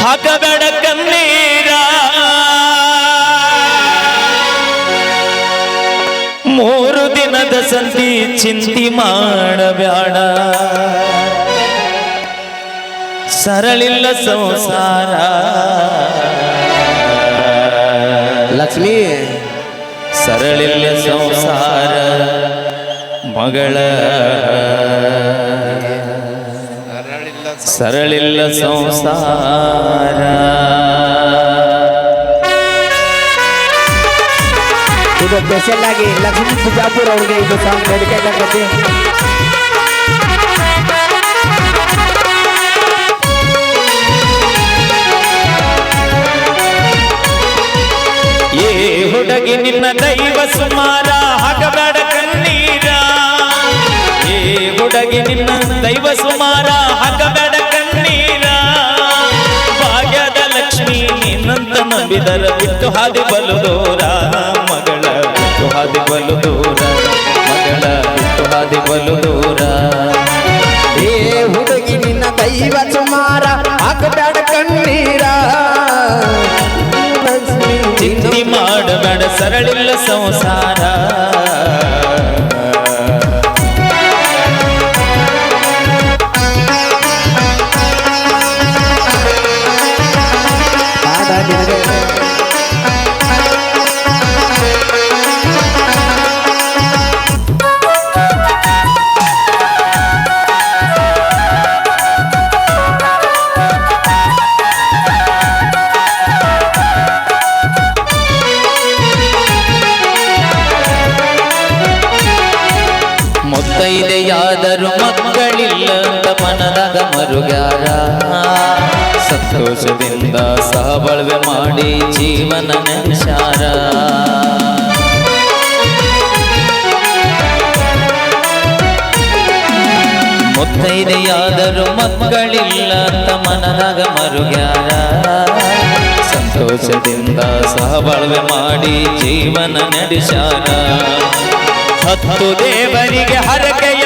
ಹಾಕಬೇಡ ಕಣ್ಣೀರ. ಮೂರು ದಿನದ ಸಂಧಿ ಚಿಂತಿ ಮಾಡಬೇಡ ಸರಳಿಲ್ಲ ಸಂಸಾರ. ಲಕ್ಷ್ಮಿ. ಸರಳಿಲ್ಲ ಸಂಸಾರ. ಮಗಳ. ಸರಳಿಲ್ಲ ಸಂಸಾರ. ಇದು ಸ್ಪೆಷಲ್ ಆಗಿ ಲಕ್ಷ್ಮೀ ಬಿಜಾಪುರ್ ಅವ್ರಿಗೆ ಇದು ಸಾಂಗ್ ಆಗತ್ತೆ ಏ ಹುಡುಗಿ ನಿನ್ನ ದೈವ ಸುಮಾರ ಹಾಕಬೇಡ ಕಣ್ಣೀರ. ಏ ಹುಡುಗಿ ನಿನ್ನ ದೈವ ಸುಮಾರ ನಂಬಿದರ ಬಿಟ್ಟು ಹಾದಿ ಬಲು ದೂರ, ಮಗಳ ಬಿಟ್ಟು ಹಾದಿ ಬಲು ದೂರ, ಮಗಳ ಬಿಟ್ಟು ಹಾದಿ ಬಲು ದೂರ. ಏ ಹುಡುಗಿ, ನಿನ್ನ ದೈವ ಸುಮಾರ ಹಾಕಬೇಡ ಕಣ್ಣೀರ. ಚಿಂತಿ ಮಾಡಬೇಡ ಸರಳಿಲ್ಲ ಸಂಸಾರ. ಮುತ್ತೈದೆಯಾದರೂ ಮಕ್ಕಳಿಲ್ಲ ಅಂತ ಮನದಾಗ ಮರುಗಾರ ಸಂತೋಷದಿಂದ ಸಹಬಳವೆ ಮಾಡಿ ಜೀವನ ನೆನೆಸಾರ ಮುತ್ತೈದೆಯಾದರೂ ಮಕ್ಕಳಿಲ್ಲ ಅಂತ ಮನದಾಗ ಮರುಗಾರ ಸಂತೋಷದಿಂದ ಸಹಬಳವೆ ಮಾಡಿ ಜೀವನ ನಡೆಸಾರ ಹತ್ತು ದೇವರಿಗೆ ಹರಕೆಯ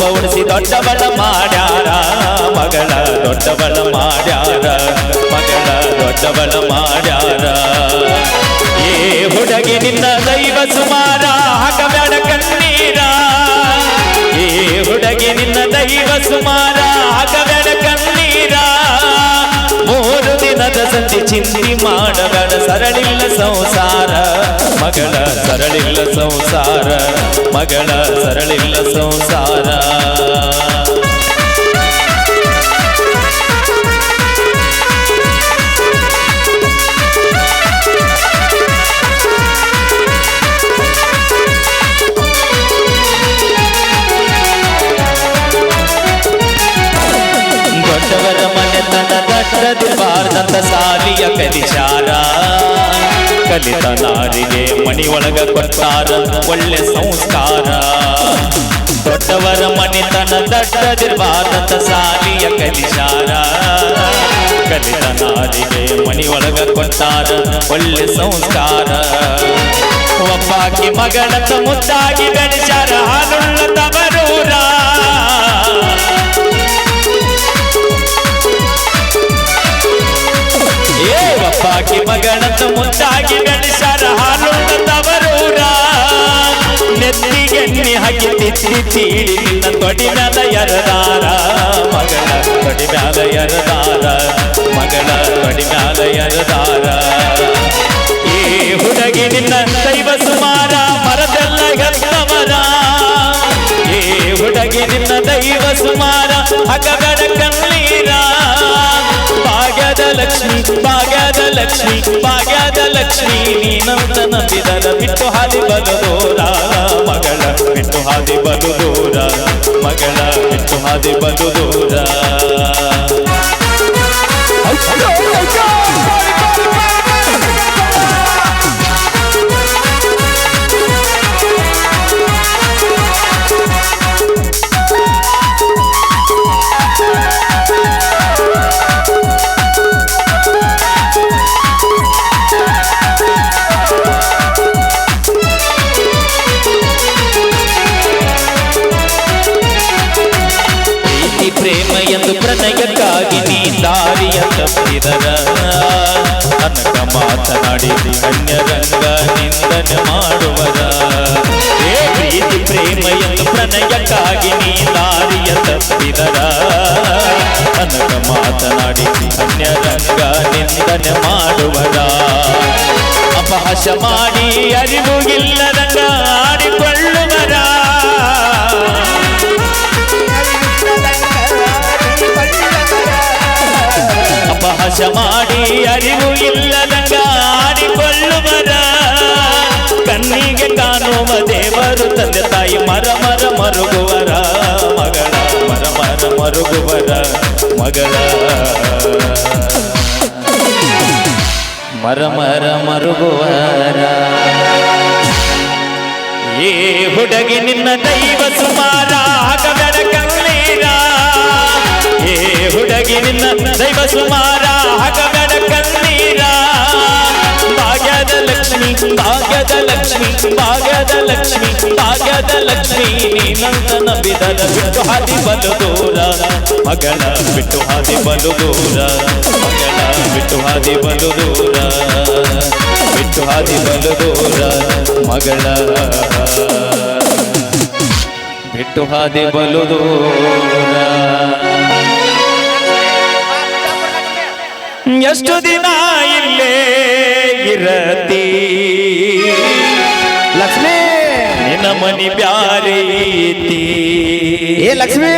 ಹಾಲು ದೊಡ್ಡವಳ ಮಾಡ್ಯಾರ, ಮಗಳ ದೊಡ್ಡವಳ ಮಾಡ್ಯಾರ, ಮಗಳ ದೊಡ್ಡವಳ ಮಾಡ್ಯಾರ. ಏ ಹುಡುಗಿ, ನಿನ್ನ ದೈವ ಸುಮಾರ ಹಾಕಬೇಡ ಕಣ್ಣೀರ. ಏ ಹುಡುಗಿ, ನಿನ್ನ ದೈವ ಸುಮಾರ ಹಾಕಬೇಡ ಕಣ್ಣೀರ. ಮೂರು ದಿನದ ಸಂಧಿ ಚಿಂತಿ ಮಾಡಬೇಡ, ಸರಳಿಲ್ಲ ಸಂಸಾರ. ಮಗಳ ಸರಳಿಲ್ಲ ಸಂಸಾರ ಮಗಳ ಸರಳಿಲ್ಲ ಸಂಸಾರ. ದೊಡ್ಡವರ ಮನೆತನ ದಟ್ಟದಿರಬಾರ್ದಂತ ಸಾಲಿಯ ಕಲಿಚಾರ ಕಲಿತ ನಾರಿಗೆ ಮಣಿ ಒಳಗ ಕೊಟ್ಟಾರ. ಒಳ್ಳೆ ಸಂಸ್ಕಾರ. ದೊಡ್ಡವರ ಮನೆತನ ದಟ್ಟದಿರಬಾರ್ದಂತ ಸಾಲಿಯ ಕಲಿಸಾರ. ಕಲಿತ ನಾರಿಗೆ ಮಣಿ ಒಳಗ ಕೊಟ್ಟಾರ. ಒಳ್ಳೆ ಸಂಸ್ಕಾರ. ಒಬ್ಬಾಕಿ ಮಗಳ ಮುದ್ದಾಗಿ ಬೆಳೆಸಾರ. ಹಾಲುಳ್ಳ ಹಾಕಿ ತಿತ್ತಿ ತೀಡಿ ನಿನ್ನ ತೊಡಿ ಮ್ಯಾಲ ಎರದಾರ ಮಗಳ ತೊಡಿ ಮ್ಯಾಲ ಎರದಾರ ಮಗಳ ತೊಡಿ ಮ್ಯಾಲ ಎರದಾರ ಈ ಹುಡುಗಿ ನಿನ್ನ ದೈವ ಸುಮಾರ, ಮರದೆಲ್ಲ ಗತ್ತವರ ಈ ಹುಡುಗಿ ನಿನ್ನ ದೈವ ಸುಮಾರ, ಹಗಗಡ ಕಣ್ಣೀರ. ಭಾಗ್ಯದ ಲಕ್ಷ್ಮಿ ಭಾಗ್ಯದ ಲಕ್ಷ್ಮಿ ಭಾಗ್ಯದ ಲಕ್ಷ್ಮಿ, ನೀನಂತ ನಂಬಿದರ ಬಿಟ್ಟು ಹಾದಿ ಬಿಟ್ಟು ಹಾದಿ ಬಲು ದೂರ ಮಗಳ ಬಿಟ್ಟು ಹಾದಿ ಬಲು ದೂರ ಪ್ರಣಯಕ್ಕಾಗಿ ನೀ ದಾರಿಯ ತಪ್ಪಿದರ ಅನಕ ಮಾತನಾಡಿ ಅನ್ಯರಂಗ ನಿಂದನೆ ಮಾಡುವರ ಏ ಪ್ರೀತಿ, ಪ್ರೇಮ ಎಂದು ಪ್ರಣಯಕ್ಕಾಗಿ ನೀ ದಾರಿಯ ತಪ್ಪಿದರ ಅನಕ ಮಾತನಾಡಿ ಅನ್ಯರಂಗ ನಿಂದನೆ ಮಾಡುವರ ಅಪಹಾಸ ಮಾಡಿ ಅರಿವು ಇಲ್ಲದಂಗ ಆಡಿಕೊಳ್ಳುವರ ಅಪಹಾಸ ಮಾಡಿ ಅರಿವು ಇಲ್ಲದಂಗ ಆಡಿಕೊಳ್ಳುವರ ಕಣ್ಣಿಗೆ ಕಾಣುವ ದೇವರು ತಂದೆ ತಾಯಿ ಮರ ಮರ ಮರುಗುವರ. ಮಗಳ ಮರ ಮರ ಮರುಗುವರ. ಮಗಳ ಮರ ಮರ ಮರುಗುವರ. ಏ ಹುಡುಗಿ ನಿನ್ನ ದೈವ ಸುಮಾರ. ಹುಡುಗಿ ನಿನ್ನ ದೈವ ಸುಮಾರ, ಹಗಬೇಡ ಕಣ್ಣೀರ. ಭಾಗ್ಯದ ಲಕ್ಷ್ಮಿ ಭಾಗ್ಯದ ಲಕ್ಷ್ಮಿ ಭಾಗ್ಯದ ಲಕ್ಷ್ಮಿ ಭಾಗ್ಯದ ಲಕ್ಷ್ಮಿ, ನೀನಂತ ನಂಬಿದರ ಬಿಟ್ಟು ಹಾದಿ ಬಲು ದೂರ ಮಗಳ ಬಿಟ್ಟು ಹಾದಿ ಬಲು ದೂರ ಮಗಳ ಬಿಟ್ಟು ಹಾದಿ ಬಲು ದೂರ ಬಿಟ್ಟು ಹಾದಿ ಬಲು ದೂರ ಮಗಳ ಬಿಟ್ಟು ಹಾದಿ ಬಲು ದೂರ ಎಷ್ಟು ದಿನ ಇಲ್ಲೇ ಇರತಿ. ಲಕ್ಷ್ಮಿ. ನಿನ್ನ ಮನಿ ಬ್ಯಾರೀತಿ ಏ ಲಕ್ಷ್ಮಿ.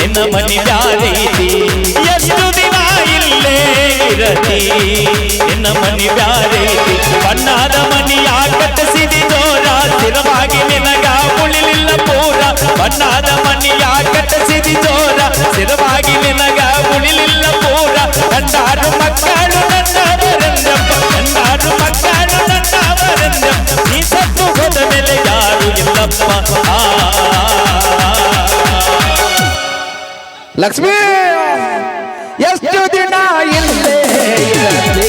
ನಿನ್ನ ಮನಿ ಬ್ಯಾರೀತಿ? ಎಷ್ಟು ದಿನ ಇಲ್ಲೇ ಇರತಿ? ನಿನ್ನ ಮನಿ ಬ್ಯಾರೀತಿ? ಬಣ್ಣದ ಮನಿ ಕಟ್ಟಿಸಿದಿ ಜೋರ? ಸ್ಥಿರವಾಗಿ ನಿನಗ ಉಳಿಲಿಲ್ಲ ಪೂರ. ಬಣ್ಣದ ಮನಿ ಕಟ್ಟಿಸಿದಿ ಜೋರ? ಸ್ಥಿರವಾಗಿ ನಿನಗ ಉಳಿಲಿಲ್ಲ ಪೂರ. ಕಂಡಾರು ಮಕ್ಕಳು ನನ್ನ ನನ್ನವರೆಂದಪ್ಪ. ಕಂಡಾರು ಮಕ್ಕಳು ನನ್ನ ನನ್ನವರೆಂದಪ್ಪ. ನೀ ಸತ್ತು ಹೋದ ಮೇಲೆ ಯಾರು ಇಲ್ಲಪ್ಪ? ಆ ಲಕ್ಷ್ಮಿ! ಎಷ್ಟು ದಿನ ಇಲ್ಲೇ? ಇರದೆ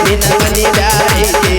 ನಿನ್ನ ಮನೆ ದಾರಿಗೆ.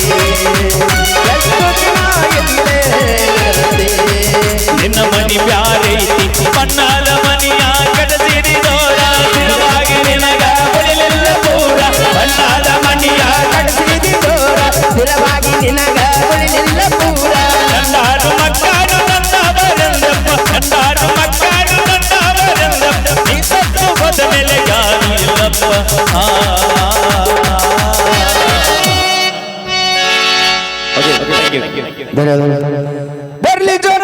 ಬರ್ಲಿ ಜ್ವರ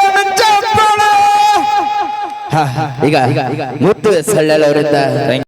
ಈಗ ಮುತ್ತು ಸಳ್ಳಲ್